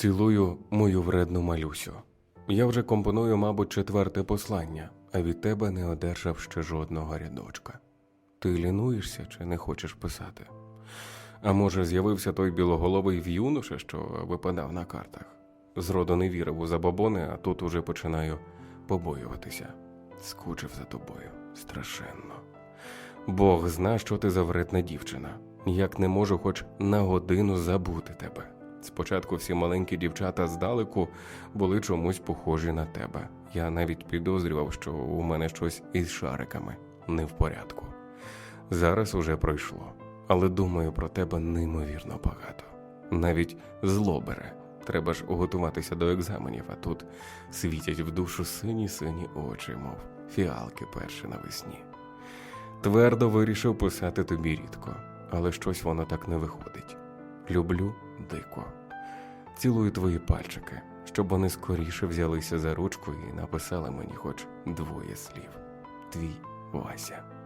Цілую мою вредну малюсю. Я вже компоную, мабуть, четверте послання, а від тебе не одержав ще жодного рядочка. Ти лінуєшся чи не хочеш писати? А може, з'явився той білоголовий в'юноша, що випадав на картах? Зроду не вірив у забобони, а тут уже починаю побоюватися. Скучив за тобою страшенно. Бог зна, що ти за вредна дівчина. Як не можу хоч на годину забути тебе. Спочатку всі маленькі дівчата здалеку були чомусь похожі на тебе. Я навіть підозрював, що у мене щось із шариками не в порядку. Зараз уже пройшло, але думаю про тебе неймовірно багато. Навіть зло бере. Треба ж готуватися до екзаменів, а тут світять в душу сині сині очі, мов фіалки перші навесні. Твердо вирішив писати тобі рідко, але щось воно так не виходить. Люблю дико. Цілую твої пальчики, щоб вони скоріше взялися за ручку і написали мені хоч двоє слів. Твій Вася.